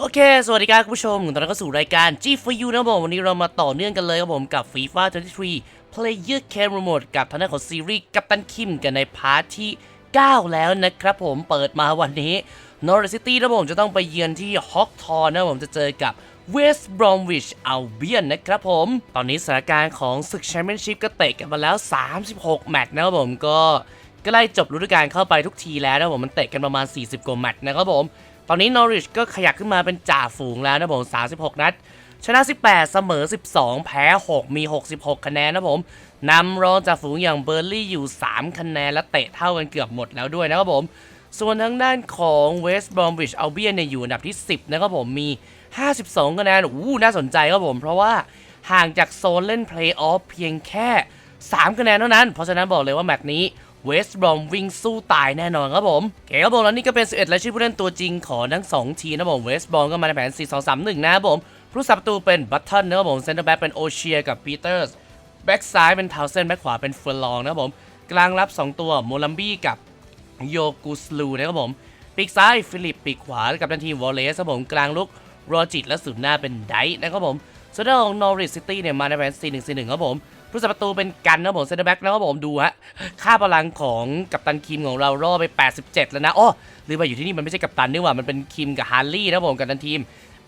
โอเค สวัสดีครับคุณผู้ชม ตอนนี้ก็สู่รายการ G for You นะครับผม วันนี้เรามาต่อเนื่องกันเลยครับผมกับ FIFA 23 Player Care Remote กับทางด้านของซีรีส์กัปตันคิมกันในพาร์ทที่ 9 แล้วนะครับผม เปิดมาวันนี้ Norwich City นะครับผมจะต้องไปเยือนที่ Hawk t o r นะครับผมจะเจอกับ West Bromwich Albion นะครับผม ตอนนี้สถานการณ์ของศึกแชมเปี้ยนชิพก็เตะกันมาแล้ว 36 แมตช์นะครับผมก็ใกล้จบฤดูกาลเข้าไปทุกทีแล้วนะครับผมมันเตะกันประมาณ 40 กว่าแมตช์นะครับผม ตอนนี้นอริชก็ขยับขึ้นมาเป็นจ่าฝูงแล้วนะผม36 นัด ชนะ 18 เสมอ 12 แพ้ 6 มี 66 คะแนนนะผมนำรองจ่าฝูงอย่างเบอร์ลี่อยู่ 3 คะแนนและเตะเท่ากันเกือบหมดแล้วด้วยนะครับผม ส่วนทางด้านของเวสต์บรอมวิชอัลเบียนเนี่ยอยู่อันดับที่ 10 นะครับผมมี 52 คะแนนอู้น่าสนใจครับผม เพราะว่าห่างจากโซนเล่นเพลย์ออฟเพียงแค่ 3 คะแนนเท่านั้น เพราะฉะนั้นบอกเลยว่าแมตช์นี้ เวสต์บรอมวิ่งสู้ตายแน่นอนครับผมโอเคครับผมแล้วนี่ก็เป็น 11รายชื่อผู้เล่นตัวจริงของทั้ง 2 ทีมนะครับผมเวสต์บรอมก็มาในแผน 4 2 3 1 นะครับผมผู้สับประตูเป็นบัตเทิลนะครับผมเซนเตอร์แบ็กเป็นโอเชียกับปีเตอร์สแบ็กซ้ายเป็นทาวเซนแบ็กขวาเป็นเฟอร์ลองนะครับผมกลางรับ 2 ตัวโมลัมบี้กับโยกูสลูนะครับผมปีกซ้ายฟิลิปปีกขวากับทันทีวอลเลสครับผมกลางลุกโรจิตและสุดหน้าเป็นไดท์นะครับผมส่วนด้านของนอริสซิตี้เนี่ยมาในแผน4 1 4 1ครับผม ผู้สัประตูเป็นกันนะผมเซนเตอร์แบ็กนะครับผมดูฮะค่าพลังของกัปตันคิมของเราล่อไป 87 แล้วนะโอ้อลืมไปอยู่ที่นี่มันไม่ใช่กัปตันนี่หว่ามันเป็นคิมกับฮาร์ลี่นะผมกัปตันทีม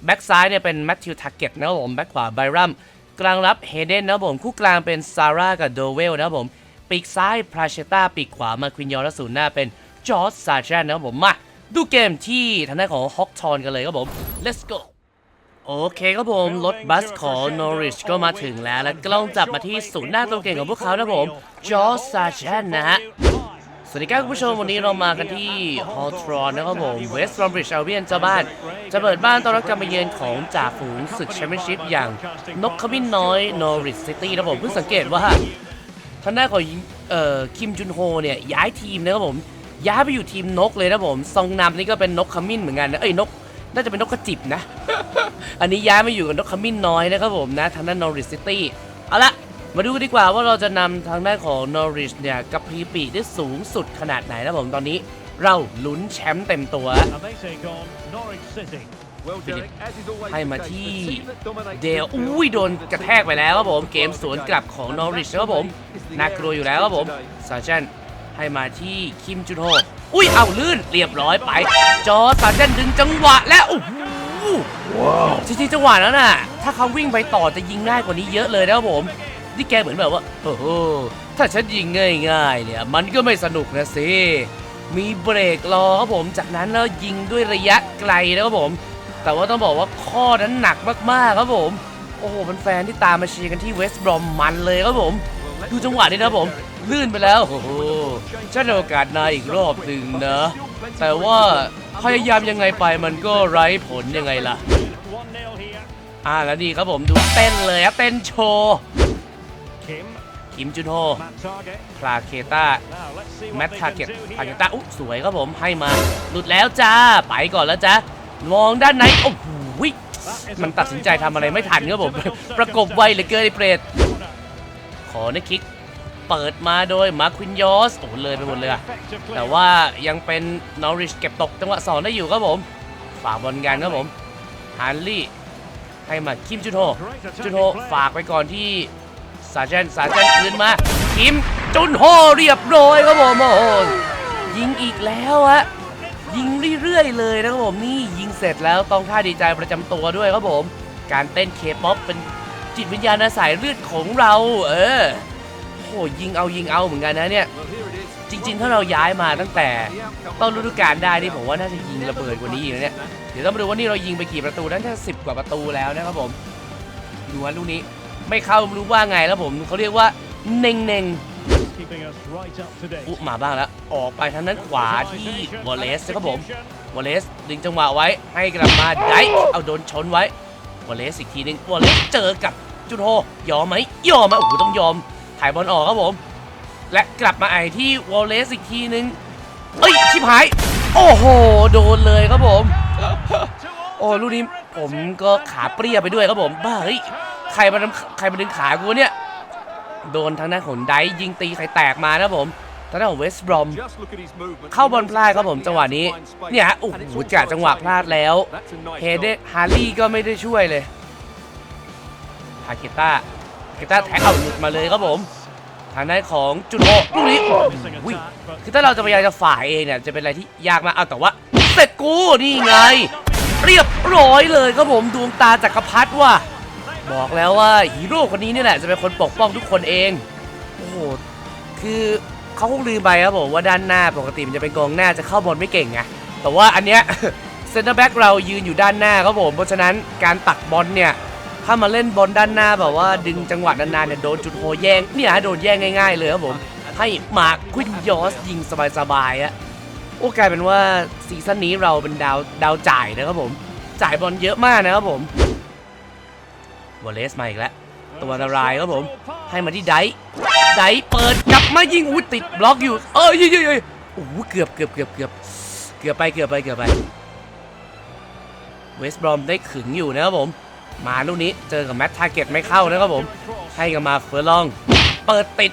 แบ็กซ้ายเนี่ยเป็นแมทธิวทาเก็ตนะครับผมแบ็กขวาไบรัมกลางรับเฮเดนนะครับผมคู่กลางเป็นซาร่ากับโดเวลนะครับผมปีกซ้ายพราเชต้าปีกขวามาควินยอและศูนย์หน้าเป็นจอร์จซาเชนนะครับผมมาดูเกมที่ทางด้านของฮอกทอนกันเลยครับผม let's go โอเคครับผม รถบัสของ Norwich ก็มาถึงแล้วและกล้องจับมาที่ศูนย์หน้าตัวเก่งของพวกเขานะครับผม จอร์จซาเชนนะฮะสวัสดีครับคุณผู้ชม วันนี้เรามากันที่ฮอลทรอนนะครับผมเวสต์บรอมบริดจ์อัลเบียนเจ้าบ้าน จะเปิดบ้านต้อนรับการมาเยือนของจ่าฝูงศึกแชมเปี้ยนชิพอย่างนกขมิ้นน้อยนอริ h ซิตี้นะครับผมเพิ่งสังเกตว่าทางด้านของเอ่อคิมจุนโฮเนี่ยย้ายทีมนะครับผมย้ายไปอยู่ทีมนกเลยนะผมซองนำนี่ก็เป็นนกขมิ้นเหมือนกันนะเอ้ยนกน่าจะเป็นนกกระจิบนะ อันนี้ย้ายมาอยู่กับนกขมิ้นน้อยนะครับผมนะทางด้านนอริ h ซิตี้เอาละมาดูกันดีกว่าว่าเราจะนำทางด้านของนอริชเนี่ยกับพีปีได้สูงสุดขนาดไหนนะผมตอนนี้เราลุ้นแชมป์เต็มตัว And they take on Norwich City. Well, Derek, as is always ให้มา the case, ที่ the team that dominates เดล midfield อุ้ยโดนกระแทกไปแล้วครับผม เกมสวนกลับของนอริชนะครับผมน่ากลัวอยู่แล้วครับผมซาเชนให้มาที่คิมจุนโฮอุ้ยเอาลื่นเรียบร้อยไป จอซาเชนดึงจังหวะแล้วโอ้โห จริงๆจังหวะนั้นน่ะ ถ้าเขาวิ่งไปต่อจะยิงง่ายกว่านี้เยอะเลยนะครับผม นี่แกเหมือนแบบว่าโอ้โหถ้าฉันยิงง่ายๆเนี่ย มันก็ไม่สนุกนะสิ มีเบรกรอครับผม จากนั้นแล้วยิงด้วยระยะไกลนะครับผม แต่ว่าต้องบอกว่าข้อนั้นหนักมากๆครับผม โอ้โหแฟนๆที่ตามมาเชียร์กันที่เวสต์บรอมมันเลยครับผม ดูจังหวะนี้นะครับผม ลื่นไปแล้ว โอ้โหฉันโอกาสนายอีกรอบหนึ่งนะ แต่ว่าพยายามยังไงไปมันก็ไร้ผลยังไงล่ะ อ่าแล้วดีครับผมดูเต้นเลยเต้นโชว์คิมจุนโฮ Matt Target. พลาเคต้าแมททาเก็ต do พาเกต้าอุ๊สวยครับผมให้มา หลุดแล้วจ้า ไปก่อนแล้วจ้ามองด้านในโอ้โหมันตัดสินใจทำอะไรไม่ทันครับผม ประกบไวเหลือเกินไอเปรตขอในคิก เปิดมาโดยมาร์ควินยอสโอ้โหเลยไปหมดเลยอะ Effective play. แต่ว่ายังเป็นนอริชเก็บตกจังหวะสองได้อยู่ครับผมฝากบอลกันครับผมฮันลี่ให้มาคิมจุนโฮจุนโฮฝากไปก่อนที่ซาเจนซาเจนคืนมาคิมจุนโฮเรียบร้อยครับผมโอ้โหยิงอีกแล้วฮะยิงเรื่อยๆเลยนะครับผมนี่ยิงเสร็จแล้วต้องท่าดีใจประจำตัวด้วยครับผม การเต้นเคป๊อปเป็นจิตวิญญาณสายเลือดของเรา เออ โอ้ยิงเอายิงเอาเหมือนกันนะเนี่ย จริง ๆ ถ้าเราย้ายมาตั้งแต่ต้นฤดูกาลได้นี่ผมว่าน่าจะยิงระเบิดกว่านี้อีกนะเนี่ย เดี๋ยวต้องมาดูว่านี่เรายิงไปกี่ประตูนั่นแค่สิบกว่าประตูแล้วนะครับผม ดูว่าลูกนี้ไม่เข้าไม่รู้ว่าไงแล้วผมเขาเรียกว่าเน่งเน่งอุมาบ้างแล้วออกไปทางนั้นขวาที่วอลเลสนะครับผมวอลเลสดึงจังหวะไว้ให้กลับมาได้เอาโดนชนไว้วอลเลสอีกทีหนึงวอลเลสเจอกับจุดโฮยอมไหมยอมไหมโอ้โหต้องยอม ถ่ายบอลออกครับผม และกลับมาไอที่วอลเลสอีกทีหนึง เอ้ย ชิบหาย โอ้โห โดนเลยครับผม โอ้ลูกนี้ผมก็ขาเปรี้ยไปด้วยครับผมบ้าเฮ้ยใครมาทำใครมาดึงขากูเนี่ย โดนทางด้านของไดยิงตีไข่แตกมานะผมทางด้านของเวสต์บรอมเข้าบอลพลาดครับผมจังหวะนี้ เนี่ยฮะโอ้โหจากจังหวะพลาดแล้วเฮเดฮาร์ลี่ก็ไม่ได้ช่วยเลยฮาเกต้า กต้าแท็กเอาหลุดมาเลยครับผมทางด้านของจุนโฮลูกนี้โอ้ Missing โห attack, but คือถ้าเราจะพยายามจะฝ่ายเองเนี่ยจะเป็นอะไรที่ยากมากเอาแต่ว่าเสร็จกูนี่ไง เรียบร้อยเลยครับผมดวงตาจักรพรรดิว่ะบอกแล้วว่าฮีโร่คนนี้นี่แหละจะเป็นคนปกป้องทุกคนเองโอ้โหคือเขาคงลืมไปครับผมว่าด้านหน้าปกติมันจะเป็นกองหน้าจะเข้าบอลไม่เก่งไงแต่ว่าอันเนี้ยเซนเตอร์แบ็กเรายืนอยู่ด้านหน้าครับผมเพราะฉะนั้นการตักบอลเนี่ย ถ้ามาเล่นบอลด้านหน้าแบบว่าดึงจังหวะนานๆเนี่ยโดนจุดโหแย่งเนี่ยโดนแย่งง่ายๆเลยครับผม ให้มาร์คควินยอสยิงสบายๆอะโอ้กลายเป็นว่าซีซั่นนี้เราเป็นดาวดาวจ่ายนะครับผม จ่ายบอลเยอะมากนะครับผมวอลเลสมาอีกแล้วตัวอันตรายครับผม ให้มาที่ไดไดเปิดกลับมายิงอุ้ยติดบล็อกอยู่ เอ้ยเยยโอ้โหเกือบเกือบเกือบเกือบเกือบไปเกือบไปเกือบไปเวสต์บรอมได้ขึงอยู่นะครับผม มาลูกนี้เจอกับแมตทาร์เก็ตไม่เข้านะครับผม ให้กันมาเฟอร์ลอง เปิดติด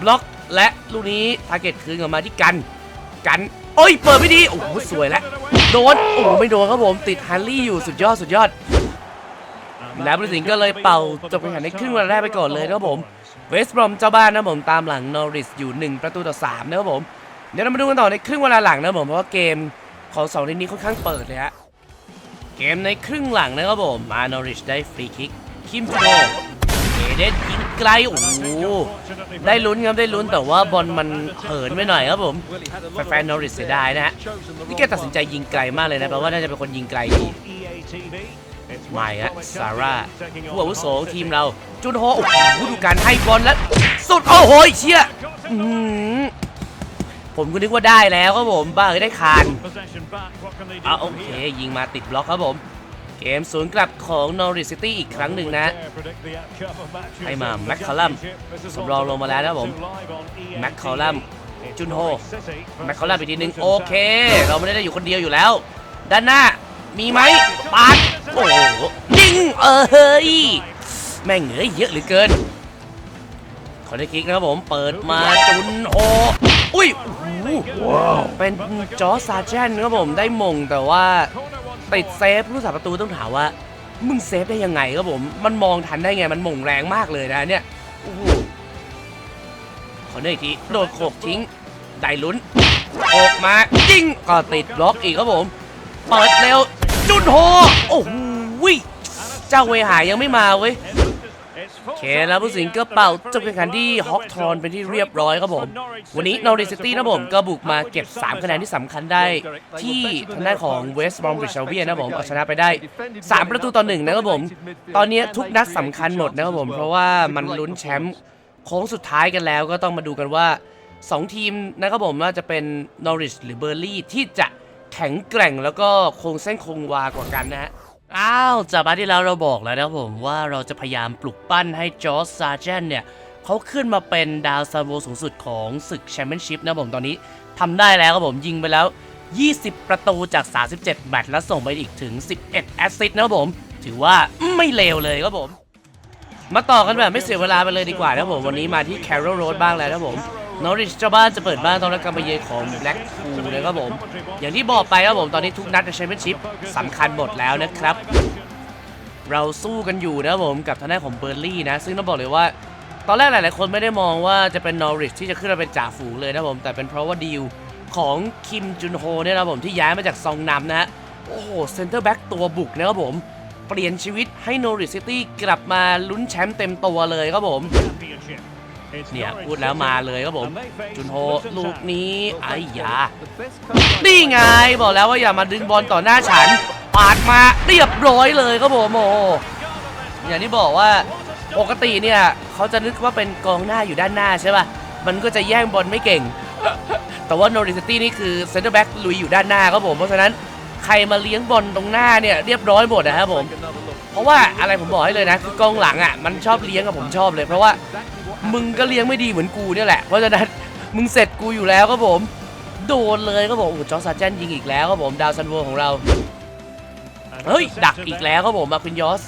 บล็อกและลูกนี้ทาร์เก็ตคืนกลับมาที่กัน กัน โอ้ย เปิดไม่ดี โอ้โห สวยแล้วโดน โอ้ไม่โดนครับผม ติดฮันลี่อยู่สุดยอดสุดยอด แล้วบริสิงก็เลยเป่าจบการแข่งขันในครึ่งเวลาแรกไปก่อนเลยนะครับผม เวสต์บรอมเจ้าบ้านนะผมตามหลังนอริสอยู่ 1 ประตูต่อ3นะครับผม เดี๋ยวเรามาดูกันต่อในครึ่งเวลาหลังนะผมเพราะว่าเกมของสองทีมนี้ค่อนข้างเปิดเลยฮะ เกมในครึ่งหลังนะครับผม มาโนริชได้ฟรีคิก คิมโตเอเดนยิงไกล โอ้โห ได้ลุ้นครับ ได้ลุ้นแต่ว่าบอลมันเหินไปหน่อยครับผม แฟนๆนอริสเสียดายนะฮะ นี่แกตัดสินใจยิงไกลมากเลยนะ แปลว่าน่าจะเป็นคนยิงไกลดีไม่ฮะซาร่าผู้อาวุโสทีมเรา จุนโฮ โอ้โหดูการให้บอลแล้ว สุด โอ้โหเชี่ยอื้อหือ ผมก็นึกว่าได้แล้วครับผมบ้าเอ้ยได้คานอะโอเค ยิงมาติดบล็อกครับผม เกมศูนย์กลับของนอริสซิตี้อีกครั้งหนึ่งนะ ให้มาแม็กคาลัมสำรองลงมาแล้วนะครับผมแม็กคาลัมจุนโฮแม็กคาลัมอีกทีหนึงโอเค เราไม่ได้อยู่คนเดียวอยู่แล้ว ด้านหน้ามีไหมปาดโอ้โหยิงเออเฮ้ยแม่งเหงยเยอะเหลือเกินขอได้คลิกนะครับผมเปิดมาจุนโฮอุ้ย โอ้โหเป็นจอร์จซาร์เจนครับผมได้มงแต่ว่าติดเซฟผู้สาประตูต้องถามว่า มึงเซฟได้ยังไงครับผม มันมองทันได้ไงมันมงแรงมากเลยนะเนี่ยโอ้โหขอได้อีกทีโดดโขกทิ้งได้ลุ้นออกมายิงก็ติดบล็อกอีกครับผมเปิดเร็วจุนโฮโอ้โหยเจ้าเวหายยังไม่มาเว้ย เคแล้วผู้สิงก็เป่าจบการแข่งขันที่ฮอกทอนเป็นที่เรียบร้อยครับผม วันนี้นอริซิตี้นะผมก็บุกมาเก็บ 3 คะแนนที่สำคัญได้ ที่ทางด้านของเวสต์บรอมบิชเบียนะผมเอาชนะไปได้ 3 ประตูต่อหนึ่งนะครับผม ตอนนี้ทุกนัดสำคัญหมดนะครับผม เพราะว่ามันลุ้นแชมป์โค้งสุดท้ายกันแล้วก็ต้องมาดูกันว่า 2 ทีมนะครับผมว่าจะเป็นนอริชหรือเบอร์ลี่ที่จะแข็งแกร่งแล้วก็คงเส้นคงวากว่ากันนะฮะ อ้าวจากที่แล้วเราบอกแล้วนะผมว่าเราจะพยายามปลุกปั้นให้จอร์จซาเจนเนี่ยเขาขึ้นมาเป็นดาวซาโวสูงสุดของศึกแชมเปี้ยนชิพนะผมตอนนี้ทำได้แล้วครับผมยิงไปแล้ว 20 ประตูจาก 37 แมตช์และส่งไปอีกถึง 11 แอสซิสต์นะครับผม ถือว่าไม่เลวเลยครับผม มาต่อกันแบบไม่เสียเวลาไปเลยดีกว่านะครับผม วันนี้มาที่แคโร l โรดบ้างแล้วนะครับผมนอริชเจ้าบ้านจะเปิดบ้านต้อนรับการมาเยือนของแบล็กพูลนะครับผม อย่างที่บอกไปครับผมตอนนี้ทุกนัดในแชมเปี้ยนชิพสำคัญหมดแล้วนะครับ เราสู้กันอยู่นะครับผมกับทางด้านของเบอร์ลี่นะ ซึ่งต้องบอกเลยว่า ตอนแรกหลายๆคนไม่ได้มองว่าจะเป็นนอริชที่จะขึ้นมาเป็นจ่าฝูงเลยนะครับผมแต่เป็นเพราะว่าดีลของคิมจุนโฮเนี่ยนะครับผมที่ย้ายมาจากซองนำนะฮะโอ้โหเซนเตอร์แบ็กตัวบุกนะครับผม เปลี่ยนชีวิตให้นอริซิตี้กลับมาลุ้นแชมป์เต็มตัวเลยครับผมเนี่ยพูดแล้วมาเลยครับผม จุนโฮลูกนี้ไอ้ยานี่ไงบอกแล้วว่าอย่ามาดึงบอลต่อหน้าฉันปาดมาเรียบร้อยเลยครับผมโอ้อย่างที่บอกว่าปกติเนี่ยเขาจะนึกว่าเป็นกองหน้าอยู่ด้านหน้าใช่ป่ะมันก็จะแย่งบอลไม่เก่ง แต่ว่าโนริสตี้นี่คือเซนเตอร์แบ็กลุยอยู่ด้านหน้าครับผมเพราะฉะนั้น ใครมาเลี้ยงบอลตรงหน้าเนี่ยเรียบร้อยหมดนะครับผม เพราะว่าอะไรผมบอกให้เลยนะ คือกองหลังอะมันชอบเลี้ยงกับผมชอบเลย เพราะว่ามึงก็เลี้ยงไม่ดีเหมือนกูเนี่ยแหละ เพราะฉะนั้นมึงเสร็จกูอยู่แล้วครับผม โดนเลยครับผมโอ้จอร์ซาร์เจนยิงอีกแล้วครับผมดาวซันโวอร์ของเรา เฮ้ย ดักอีกแล้วครับผมมาควินยอส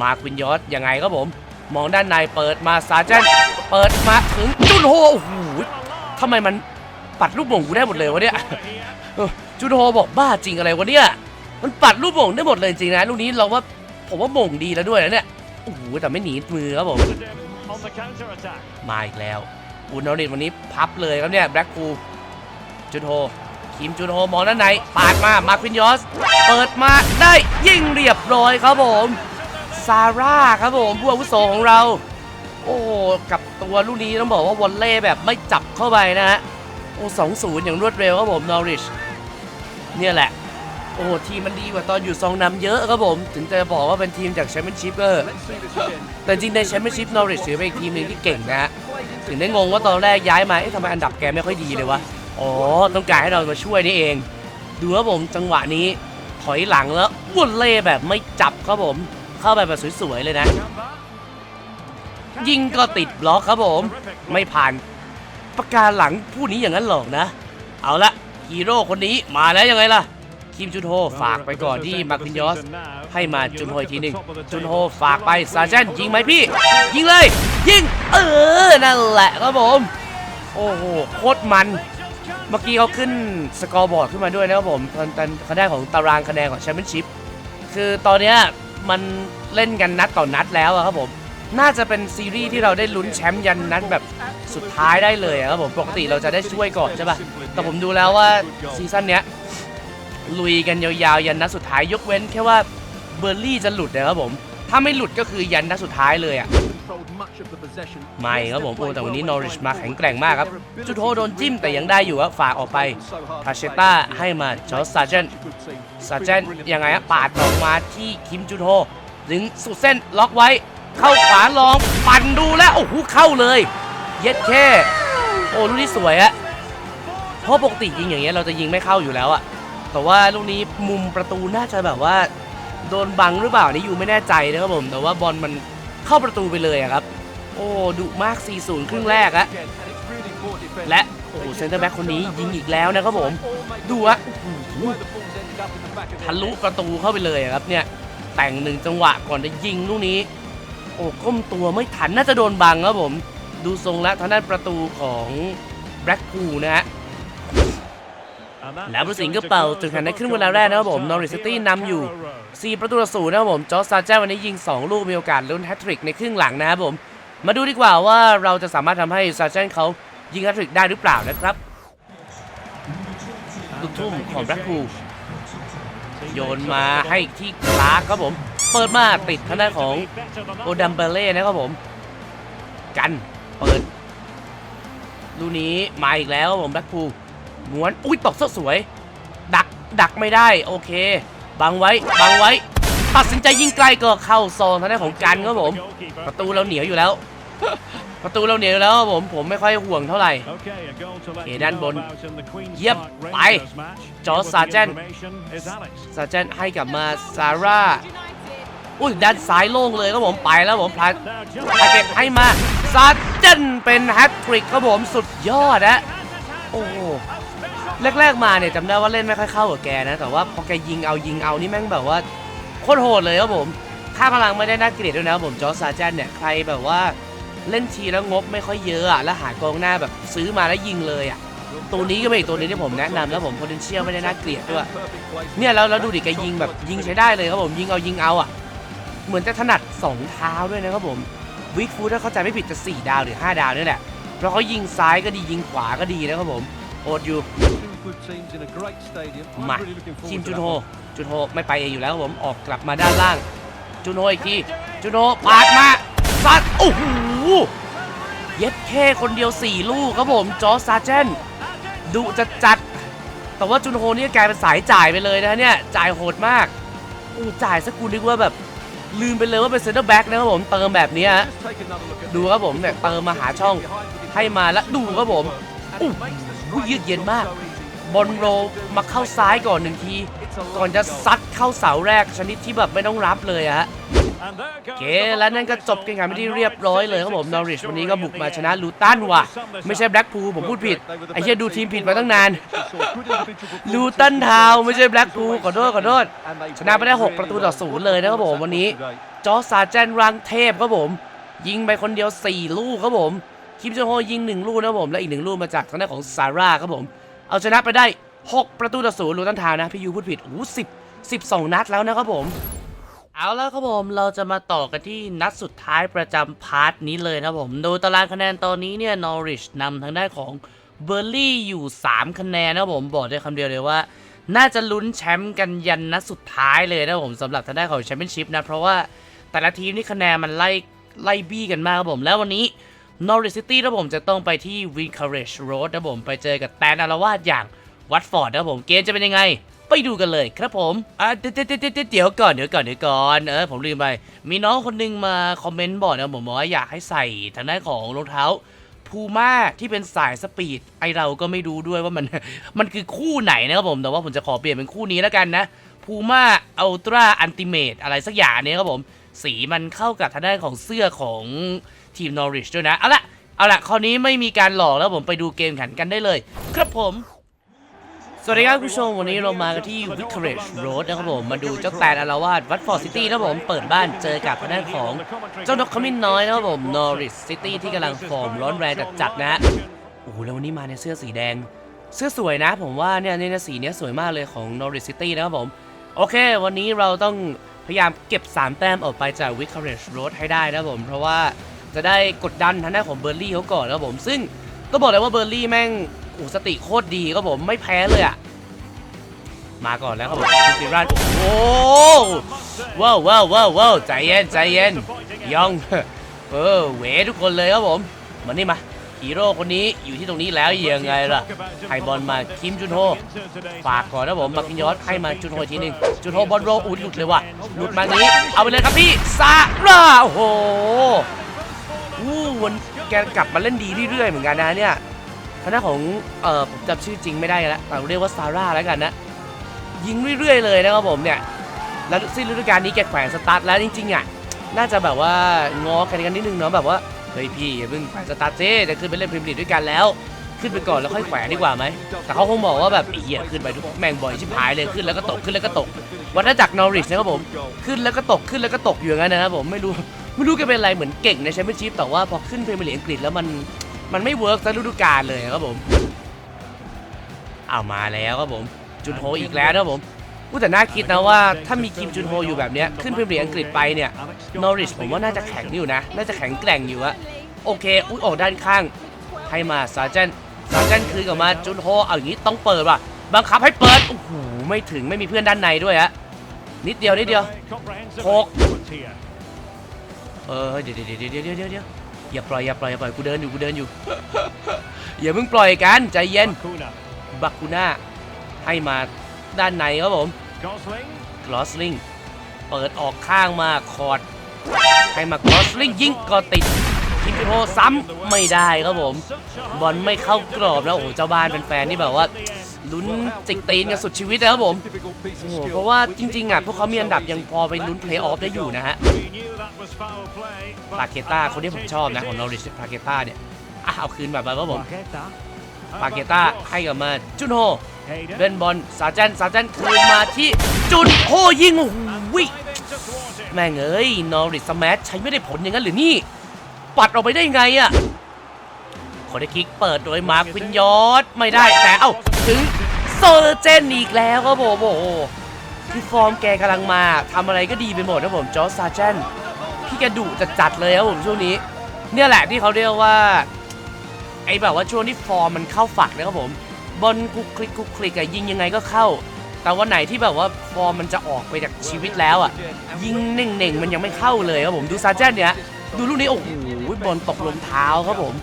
มาควินยอสยังไงครับผม มองด้านในเปิดมาซาเจนเปิดมาถึงจุนโฮโอ้โหทำไมมันปัดลูกโป่งกูได้หมดเลยวะเนี่ย Corner here. เออจูโฮบอกบ้าจริงอะไรวะเนี่ย มันปัดลูกโป่งได้หมดเลยจริงนะลูกนี้เราว่าผมว่าโป่งดีแล้วด้วยนะเนี่ยโอ้โหแต่ไม่หนีมือครับผมมาอีกแล้วอุนนอริตวันนี้พับเลยครับเนี่ยแบล็กพูจุนโฮคิมจุนโฮมองด้านในปาดมามาควินยอส เปิดมาได้ยิ่งเรียบร้อยครับผมซาร่าครับผมผู้อาวุโสของเรา โอ้กับตัวลูกนี้ต้องบอกว่าวอลเล่แบบไม่จับเข้าไปนะฮะโอ้สองศูนย์อย่างรวดเร็วครับผมนอริช เนี่ยแหละ โอ้โห ทีมมันดีกว่าตอนอยู่ซองนำเยอะครับผม ถึงจะบอกว่าเป็นทีมจากแชมเปี้ยนชิพก็แต่จริงในแชมเปี้ยนชิพนอริชถือเป็นอีกทีมหนึ่งที่เก่งนะฮะถึงได้งงว่าตอนแรกย้ายมาเอ๊ะทำไมอันดับแกไม่ค่อยดีเลยวะอ๋อต้องการให้เรามาช่วยนี่เอง ดูครับผมจังหวะนี้ถอยหลังแล้ววนเล่แบบไม่จับครับผม เข้าไปแบบสวยๆเลยนะ ยิงก็ติดบล็อกครับผม ไม่ผ่านประการหลังผู้นี้อย่างนั้นหรอกนะ เอาละ ฮีโร่คนนี้มาแล้วยังไงล่ะ คิมจุนโฮฝากไปก่อนที่มาร์คินยอส ให้มาจุนโฮอีกทีหนึ่งจุนโฮฝากไปซาเจนยิงไหมพี่ ยิงเลย ยิง เออ นั่นแหละครับผม โอ้โห โคตรมัน เมื่อกี้เขาขึ้นสกอร์บอร์ดขึ้นมาด้วยนะครับผมตอนตอนคะแนนของตารางคะแนนของแชมเปี้ยนชิพคือตอนเนี้ยมันเล่นกันนัดต่อนัดแล้วอะครับผม น่าจะเป็นซีรีส์ที่เราได้ลุ้นแชมป์ยันนัดแบบสุดท้ายได้เลยอะครับผมปกติเราจะได้ช่วยก่อนใช่ปะแต่ผมดูแล้วว่าซีซั่นเนี้ยลุยกันยาวๆยันนัดสุดท้ายยกเว้นแค่ว่าเบอร์ลี่จะหลุดนะครับผม ถ้าไม่หลุดก็คือยันนัดสุดท้ายเลยอะไม่ครับผมโอ้แต่วันนี้นอริชมาแข็งแกร่งมากครับ จุดโทโดนจิ้มแต่ยังได้อยู่ครับฝากออกไปทาเชต้าให้มาจอร์จซาเจนซาเจนยังไงฮะปาดออกมาที่คิมจุนโฮถึงสุดเส้นล็อกไว้ เข้าขวาลองปั่นดูแล้วโอ้โหเข้าเลย เย็ดแค่โอ้ลูกนี้สวยอะเพราะปกติยิงอย่างเงี้ยเราจะยิงไม่เข้าอยู่แล้วอะแต่ว่าลูกนี้มุมประตูน่าจะแบบว่า โดนบังหรือเปล่านี่อยู่ไม่แน่ใจนะครับผม แต่ว่าบอลมันเข้าประตูไปเลยอะครับ โอ้ดุมาก 4-0 ครึ่งแรกอะและโอ้เซนเตอร์แบ็คคนนี้ยิงอีกแล้วนะครับผม ดูอะทะลุประตูเข้าไปเลยอะครับเนี่ยแต่งหนึ่งจังหวะก่อนจะยิงลูกนี้ โอ้ก้มตัวไม่ทันน่าจะโดนบังครับผม ดูทรงแล้วทางด้านประตูของแบล็กพูลนะฮะแล้วผู้สิงก็เป่าจนทันในครึ่งเวลาแรกนะครับผม Norwich City นำอยู่ 4 ประตูต่อศูนย์นะครับผมจอร์จซาเจ้วันนี้ยิง 2 ลูกมีโอกาสลุ้นแฮตทริกในครึ่งหลังนะครับผม มาดูดีกว่าว่าเราจะสามารถทำให้ซาเจนเขายิงแฮตทริกได้หรือเปล่านะครับลูกทุ่มของแบล็กพูล โยนมาให้ที่คลาร์กครับผม เปิดมาติดทางด้านของโอดัมเบเล่นะครับผม กันเปิดลูนี้มาอีกแล้วผมแบ็คพูลม้วนอุ้ยตกซะสวย ดักดักไม่ได้โอเค บังไว้บังไว้ ตัดสินใจยิงไกลก็เข้าโซนทางด้านของกันครับผม ประตูเราเหนียวอยู่แล้ว ประตูเราเหนียวอยู่แล้วครับผมผมไม่ค่อยห่วงเท่าไหร่โอเคด้าด้านนบบนนเยีเยียยบบไปไปจจออร์ร์จจซาซาเจเจนนซาเจนให้กลับมาซาร่าอุ้ยด้านซ้ายโล่งเลยครับผมไปแล้วผมพาพาเก็บให้มาซาเจนเป็นแฮตทริกครับผมสุดยอดนะโอ้โหแรกๆมาเนี่ยจำได้ว่าเล่นไม่ค่อยเข้ากับแกนะ แต่ว่าพอแกยิงเอายิงเอานี่แม่งแบบว่าโคตรโหดเลยครับผมค่าพลังไม่ได้น่าเกลียดด้วยนะครับผมจอร์จซาเจนเนี่ยใครแบบว่า เล่นทีแล้วงบไม่ค่อยเยอะอะแล้วหากองหน้าแบบซื้อมาแล้วยิงเลยอะตัวนี้ก็เป็นอีกตัวนึงที่ผมแนะนำแล้วผม potential ไม่ได้น่าเกลียดด้วยเนี่ยแล้วแล้วดูดิแกยิงแบบยิงใช้ได้เลยครับผมยิงเอายิงเอาอะเหมือนจะถนัด 2 เท้าด้วยนะครับผมวิกฟูดถ้าเข้าใจไม่ผิดจะ 4 ดาวหรือ 5 ดาวนี่แหละเพราะเขายิงซ้ายก็ดียิงขวาก็ดีนะครับผมโอดอยู่มาทีมจุนโฮจุนโฮไม่ไปเองอยู่แล้วครับผมออกกลับมาด้านล่างจุนโฮอีกทีจุนโฮปาดมาซัดโอ้โห เย็ดแค่คนเดียว 4 ลูกครับผม จอร์จซาเจนดุจัดจัด แต่ว่าจุนโฮนี่กลายเป็นสายจ่ายไปเลยนะเนี่ย จ่ายโหดมากอู้จ่ายสักกูนึกว่าแบบ ลืมไปเลยว่าเป็นเซนเตอร์แบ็กนะครับผม เติมแบบนี้ฮะดูครับผมเนี่ยเติมมาหาช่องให้มาแล้วดูครับผมอู้ยืดเย็นมากบอลโรมาเข้าซ้ายก่อนหนึ่งที ก่อนจะซัดเข้าเสาแรกชนิดที่แบบไม่ต้องรับเลยอะฮะ เคเคและนั่นก็จบเกเกมมขัขันไปไปที่ที่เรียบร้อยเลยครับผมนอริชวันนี้ก็บุกมาชนะลูลูตันว่ะ ไม่ใช่ดูทีมผิดมาตั้งนานลูตันทาวไม่ใช่แบล็กพูลขอโทษขอโทษชนะไปได้ 6 ประตูต่อศูนย์เลยนะครับผมวันนี้จอร์ซาเจนรังเทพครับผม ยิงไปคนเดียว 4 ลูกครับผมคิมจองโฮยิงหนึ่งลูกนะครับผมและอีกหนึ่งลูกมาจากทางด้านของซาร่าครับผม เอาชนะไปได้ 6 ประตูต่อศูนย์รู้ต้นทางนะพี่ยูพูดผิดโอ้สิบสิบสองนัดแล้วนะครับผม เอาแล้วครับผมเราจะมาต่อกันที่นัดสุดท้ายประจำพาร์ทนี้เลยนะครับผมดูตารางคะแนนตอนนี้เนี่ยนอริชนำทางด้านของเบอร์ลี่อยู่ 3 คะแนนนะครับผมบอกได้คำเดียวเลยว่า น่าจะลุ้นแชมป์กันยันนัดสุดท้ายเลยนะครับผมสำหรับทางด้านของแชมเปี้ยนชิพนะเพราะว่าแต่ละทีมนี่คะแนนมันไล่ไล่บี้กันมากครับผม แล้ววันนี้นอริ c ซิตี้นะผมจะต้องไปที่วินคาร์เรชโรดนะผมไปเจอกับแตนอารวาสอย่างวัตฟอร์ดนะผมเกมจะเป็นยังไง ไปดูกันเลยครับผมอะเดี๋ยวเดี๋ยวก่อนเดี๋ยวก่อนเดี๋ยวก่อนเออผมลืมไปมีน้องคนนึงมาคอมเมนต์บอกนะผมบอกว่าอยากให้ใส่ทางด้านของรองเท้าพูม่าที่เป็นสายสปีดไอเราก็ไม่รู้ด้วยว่ามันมันคือคู่ไหนนะครับผมแต่ว่าผมจะขอเปลี่ยนเป็นคู่นี้แล้วกันนะพูม่าอัลตร้าอันติเมตอะไรสักอย่างนี้ครับผม สีมันเข้ากับทางด้านของเสื้อของทีมนอริชด้วยนะ เอาละเอาละคราวนี้ไม่มีการหลอกแล้วผมไปดูเกมขันกันได้เลย ครับผม สวัสดีครับคุณผู้ชมวันนี้เรามากันที่วิคเรชโรดนะครับผมมาดูเจ้าแตนอาราวาสวัตฟอร์ดซิตี้นะครับผมเปิดบ้านเจอกับทางด้านของเจ้านกขมิ้นน้อยนะครับผมนอริสซิตี้ที่กำลังฟอร์มร้อนแรงจัดๆนะฮะโอ้โหแล้ววันนี้มาในเสื้อสีแดง เสื้อสวยนะ ผมว่าเนี่ยเนี่ยสีเนี้ยสวยมากเลยของนอริสซิตี้นะครับผมโอเค วันนี้เราต้องพยายามเก็บ 3 แต้มออกไปจากวิคเรชโรดให้ได้นะครับผมเพราะว่าจะได้กดดันทางด้านของเบอร์ลี่เขาก่อนนะครับผมซึ่งต้องบอกเลยว่าเบอร์ลี่แม่ง โอ้สติโคตรดีครับผมไม่แพ้เลยอะมาก่อนแล้วครับผมคุณติรันโอ้ว้าวว้าวว้าวว้าวใจเย็นใจเย็นยองเออเหวทุกคนเลยครับผมมานี่มาฮีโร่คนนี้อยู่ที่ตรงนี้แล้วยังไงล่ะให้บอลมาคิมจุนโฮฝากก่อนนะผมมากินยอดให้มาจุนโฮทีหนึงจุนโฮบอลโรอุ้ยหลุดเลยว่ะหลุดมางี้ เอาไปเลยครับพี่ซาร่าโอ้โหอู้วันแกกลับมาเล่นดีเรื่อยๆเหมือนกันนะเนี่ย คณะของเออผมจำชื่อจริงไม่ได้แล้วแต่เรียกว่าซาร่าแล้วกันนะยิงเรื่อยๆเลยนะครับผมเนี่ยแล้วสิ้นฤดูกาลนี้แกแขวนสตาร์ทแล้วจริงๆอะน่าจะแบบว่างอกันกันนิดนึงเนาะแบบว่าเฮ้ยพี่อย่าเพิ่งแขวนสตาร์ทเจ้จะขึ้นไปเล่นพรีเมียร์ลีกด้วยกันแล้ว ขึ้นไปก่อนแล้วค่อยแขวนดีกว่าไหมแต่เขาคงบอกว่าแบบอ้เหี้ยขึ้นไปทุกแม่งบ่อยชิบหายเลยขึ้นแล้วก็ตกขึ้นแล้วก็ตกวัฏจักรนอริชนะครับผมขึ้นแล้วก็ตกขึ้นแล้วก็ตกอยู่อย่างนั้นนะครับผมไม่รู้ไม่รู้แกเป็นอะไรเหมือนเก่งในแชมเปี้ยนชิพแต่ว่าพอขึ้นพรีเมียร์ลีกอังกฤษแล้วมัน มันไม่เวิร์กซะฤดูกาลเลยครับผมเอามาแล้วครับผมจุนโฮอีกแล้วนะครับผมพูดแต่น่าคิดนะว่าถ้ามีคิมจุนโฮอยู่แบบเนี้ยขึ้นพรีเมียร์ลีกอังกฤษไปเนี่ยนอริชผมว่าน่าจะแข็งอยู่นะ น่าจะแข็งแกร่งอยู่อะโอเคอุ้ยออกด้านข้างให้มาซาเจนซาเจนคืนกลับมาจุนโฮเอาอย่างนี้ต้องเปิดว่ะบังคับให้เปิดโอ้โหไม่ถึงไม่มีเพื่อนด้านในด้วยฮะนิดเดียวนิดเดียวหกเออเดี๋ยวเดี๋ยวเดี๋ยวเดี๋ยวเดี๋ยวเดี๋ยว อย่าปล่อยอย่าปล่อยอย่าปล่อยกูเดินอยู่กูเดินอยู่ อย่าเพิ่งปล่อยกันใจเย็นบักคูน่าให้มาด้านในครับผมกลอสลิงเปิดออกข้างมาคอร์ดให้มากลอสลิงยิงก็ติดคิมพิโฮซ้ำไม่ได้ครับผม บอลไม่เข้ากรอบแล้วโอ้โหเจ้าบ้านเป็นแฟนๆนี่แบบว่า ลุ้นจิกตีนกันสุดชีวิตนะครับผมโอ้โหเพราะว่าจริงๆอะพวกเขามีอันดับยังพอไปลุ้นเพลย์ออฟได้อยู่นะฮะปาเกต้าคนที่ผมชอบนะของนอริชปาเกต้าเนี่ยอะเอาคืนแบบว่าผมปาเกต้าให้กับมาจุนโฮเล่นบอลซาเจนซาเจนคืนมาที่จุนโฮยิงโอ้โหวิแม่งเอ้ยนอริสแมชใช้ไม่ได้ผลอย่างนั้นหรือนี่ ปัดออกไปได้ไงอะคอร์ดคิกเปิดโดยมาร์ควินยอดไม่ได้แต่เอ้า ถึงเซอร์เจนอีกแล้วครับผมโอ้โหคือฟอร์มแกกำลังมาทำอะไรก็ดีไปหมดครับผมจอร์จซาเจนพี่แกดุจัดๆเลยครับผมช่วงนี้ เนี่ยแหละที่เขาเรียกว่า ไอ้แบบว่าช่วงที่ฟอร์มมันเข้าฝักนะครับผมบอลคุกคลิกคุกคลิกอะยิงยังไงก็เข้า แต่วันไหนที่แบบว่าฟอร์มมันจะออกไปจากชีวิตแล้วอะยิงเน่งๆมันยังไม่เข้าเลยครับผมดูซาเจนเนี่ยดูลูกนี้โอ้โหบอลตกลงเท้าครับผม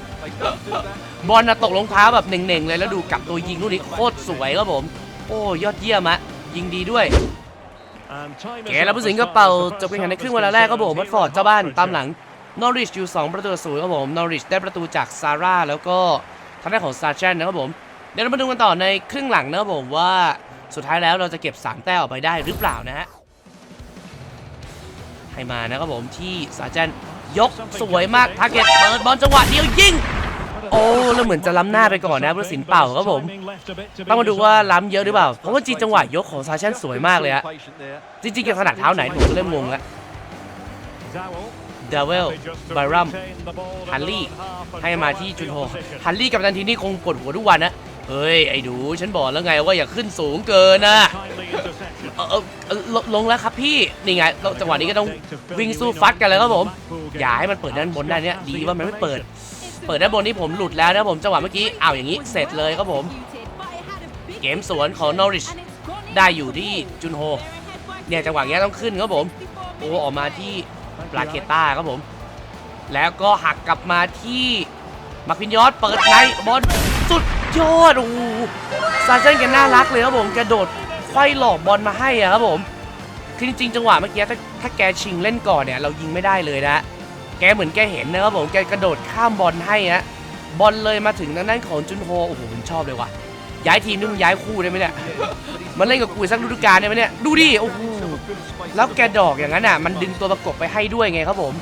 บอลนะตกลงเท้าแบบเน่งๆเลยแล้วดูกลับตัวยิงลูกนี้โคตรสวยครับผม โอ้ยอดเยี่ยมอะยิงดีด้วยเก๋แล้วผู้สิงก็เป่าจบการแข่งขันในครึ่งเวลาแรกครับผมวัตฟอร์ดเจ้าบ้านตามหลังนอริชอยู่ 2 ประตูศูนย์ครับผมนอริชได้ประตูจากซาร่าแล้วก็ทางด้านของซาเชนนะครับผม เดี๋ยวเรามาดูกันต่อในครึ่งหลังนะครับผมว่าสุดท้ายแล้วเราจะเก็บ 3 แต้มออกไปได้หรือเปล่านะฮะให้มานะครับผมที่ซาเจนยกสวยมากทาร์เก็ตเปิดบอลจังหวะเดียวยิง โอ้แล้วเหมือนจะล้ำหน้าไปก่อนนะผู้ตัดสินเป่าครับผม ต้องมาดูว่าล้ำเยอะหรือเปล่า เพราะว่าจริงจังหวะยกของซาเชนสวยมากเลยฮะจริงๆแกถนัดเท้าไหนผมก็เริ่มงงแล้วเดวิลบารัม ฮันลี่ ให้มาที่จุนโฮฮันลี่กับตันทีนี่คงปวดหัวทุกวันนะเฮ้ย ไอ้ดูฉันบอกแล้วไงว่าอย่าขึ้นสูงเกินนะเออเออเออลงลงแล้วครับพี่นี่ไงแล้วจังหวะนี้ก็ต้องวิ่งสู้ฟัดกันเลยครับผม อย่าให้มันเปิดด้านบนด้เนี่ยดีว่ามันไม่เปิด เปิดด้านบนนี่ผมหลุดแล้วนะผมจังหวะเมื่อกี้อ้าวอย่างนี้เสร็จเลยครับผม เกมสวนของ Norwich ได้อยู่ที่จุนโฮ เนี่ยจังหวะเนี้ยต้องขึ้นครับผม โอ้ออกมาที่ปลาเคต้าครับผม แล้วก็หักกลับมาที่มาร์คพินยอสเปิดในบอลสุดยอดโอ้ซาเซนแกน่ารักเลยครับผมกระโดดไขว้หลอกบอลมาให้อะครับผมคือจริงๆจังหวะเมื่อกี้ถ้าถ้าแกชิงเล่นก่อนเนี่ยเรายิงไม่ได้เลยนะ แกเหมือนแกเห็นนะครับผมแกกระโดดข้ามบอลให้ฮะบอลเลยมาถึงทางด้านของจุนโฮโอ้โหผมชอบเลยว่ะย้ายทีมนี่มึงย้ายคู่ได้ไหมเนี่ยมันเล่นกับกูอีกสักฤดูกาลได้ไหมเนี่ยดูดิโอ้โหแล้วแกดอกอย่างนั้นอะ มันดึงตัวประกบไปให้ด้วยไงครับผม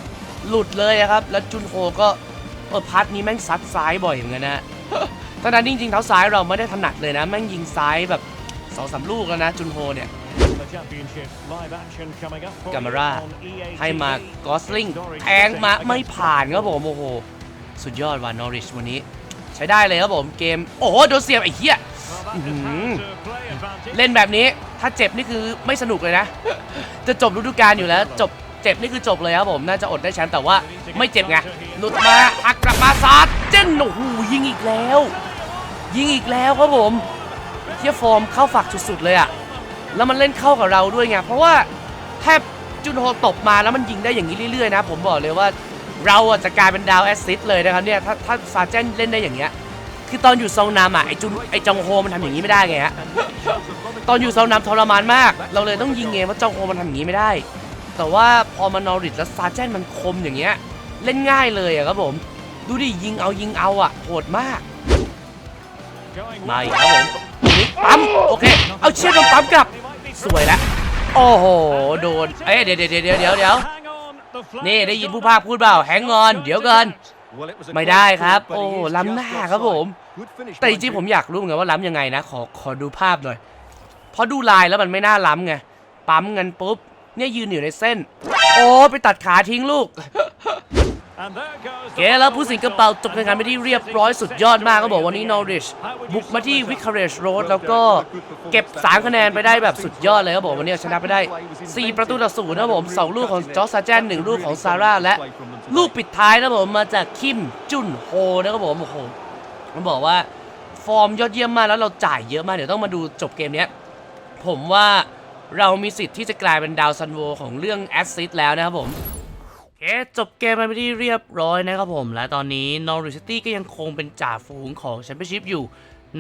หลุดเลยครับ แล้วจุนโฮก็เออพัดนี้แม่งซัดซ้ายบ่อยเหมือนกันนะตอนนั้นจริงๆเท้าซ้ายเราไม่ได้ถนัดเลยนะ แม่งยิงซ้ายแบบสองสามลูกแล้วนะจุนโฮเนี่ย กามาร่าให้มากอสลิงแทงมาไม่ผ่านครับผมโอ้โหสุดยอดว่านอริชวันนี้ ใช้ได้เลยครับผมเกม โอ้โหโดนเสียบไอ้เหี้ยอื้อหือเล่นแบบนี้ถ้าเจ็บนี่คือไม่สนุกเลยนะ จะจบฤดูกาลอยู่แล้ว จบเจ็บนี่คือจบเลยครับผมน่าจะอดได้แชมป์แต่ว่าไม่เจ็บไงหลุดมาอักกลับมาซาดเจนโอ้โหยิงอีกแล้ว ยิงอีกแล้วครับผมเทียฟอร์มเข้าฝักสุดๆเลยอะ แล้วมันเล่นเข้ากับเราด้วยไงเพราะว่าแทบจุนโฮตบมาแล้วมันยิงได้อย่างนี้เรื่อยๆนะผมบอกเลยว่าเราอะจะกลายเป็นดาวแอสซิสต์เลยนะครับเนี่ยถ้าถ้าซาเจนเล่นได้อย่างเงี้ยคือตอนอยู่ซองนามอะไอจุนไอจองโฮมันทำอย่างนี้ไม่ได้ไงฮะตอนอยู่เซาน้ำทรมานมาก เราเลยต้องยิงเองเพราะจ้าโคมันทำอย่างนี้ไม่ได้ แต่ว่าพอมานอริดแล้วซาเจนมันคมอย่างเงี้ยเล่นง่ายเลยอะครับผม ดูดิยิงเอายิงเอาอะโหดมากมาอีกครับผมปั๊มโอเคเอาเชือกโดนปั๊มกลับ สวยแล้วโอ้โห โดน เอ้ยเดี๋ยวเดี๋ยวเดี๋ยวเดี๋ยวเดี๋ยวนี่ได้ยินผู้ภาคพูดเปล่าแฮงงอน เดี๋ยวก่อนไม่ได้ครับ โอ้ล้ำหน้าครับผม แต่จริงๆผมอยากรู้เหมือนกันว่าล้ำยังไงนะ ขอขอดูภาพหน่อย เพราะดูลายแล้วมันไม่น่าล้ำไง ปั๊มเงินปุ๊บ เนี่ยยืนอยู่ในเส้น โอ้ไปตัดขาทิ้งลูก เก๋แล้วผู้สิงกระเป๋าจบการแข่งขันไปที่เรียบร้อยสุดยอดมากก็บอกวันนี้นอริชบุกมาที่วิคาเรชโรดแล้วก็เก็บ3คะแนนไปได้แบบสุดยอดเลยครับผมวันนี้ชนะไปได้ 4 ประตูต่อศูนย์นะครับผม2ลูกของจอร์ซาแจนหนึ่งลูกของซาร่าและลูกปิดท้ายนะครับผมมาจากคิมจุนโฮนะครับผมโอ้โหต้องบอกว่าฟอร์มยอดเยี่ยมมากแล้วเราจ่ายเยอะมากเดี๋ยวต้องมาดูจบเกมเนี้ยผมว่าเรามีสิทธิ์ที่จะกลายเป็นดาวซันโวของเรื่องแอสซิสแล้วนะครับผมโอเคจบเกมไปนที่เรียบร้อยนะครับผม และตอนนี้นอริสตี้ก็ยังคงเป็นจ่าฝูงของแชมเปี้ยนชิพอยู่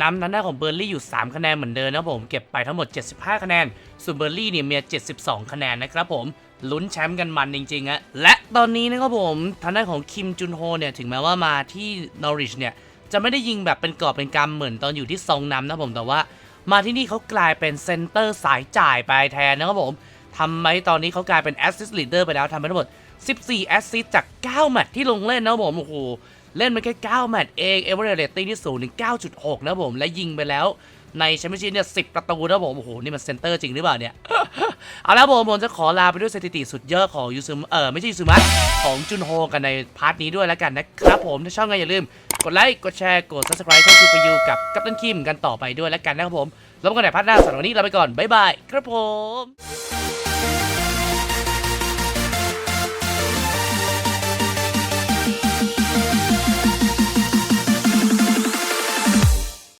นำทางด้าของเบอร์ลี่อยู่ 3 คะแนนเหมือนเดิมนะครับผมเก็บไปทั้งหมด 75 คะแนนส่วนเบอร์ลี่เนี่ยมี 72 คะแนนนะครับผมลุ้นแชมป์กันมันจริงๆอะและตอนนี้นะครับผมทางด้านของคิมจุนโฮเนี่ยถึงแม้ว่ามาที่นอริชเนี่ยจะไม่ได้ยิงแบบเป็นกรอบเป็นกำเหมือนตอนอยู่ที่ซองนำนะผมแต่ว่า มาที่นี่เขากลายเป็นเซนเตอร์สายจ่ายไปแทนนะครับผมทำให้ตอนนี้เขากลายเป็นแอสซิสต์ลีดเดอร์ไปแล้วทำไปทั้งหมด 14 แอสซิสต์จาก 9 แมตช์ที่ลงเล่นนะผม โอ้โห เล่นมาแค่ 9 แมตช์เองเอเวอร์เรตติ้งที่สูงถึง 9.6 นะผม และยิงไปแล้วในแชมเปี้ยนชิพเนี่ย10ประตูนะผม โอ้โห นี่มันเซนเตอร์จริงหรือเปล่าเนี่ย เอาล้วผมผมจะขอลาไปด้วยสถิติสุดยอดของยูซึมเออไม่ใช่ยูซึมะของจุนโฮกันในพาร์ทนี้ด้วยแล้วกันนะครับผม ถ้าชอบไงอย่าลืม กดไลค์ กดแชร์ กด subscribe ช่องคิวไปยูกับกัปตันคิมกันต่อไปด้วยแล้วกันนะครับผมแล้วกันในพาร์ทหน้าสำหรับวันนี้ลาไปก่อนบ๊ายบายครับผม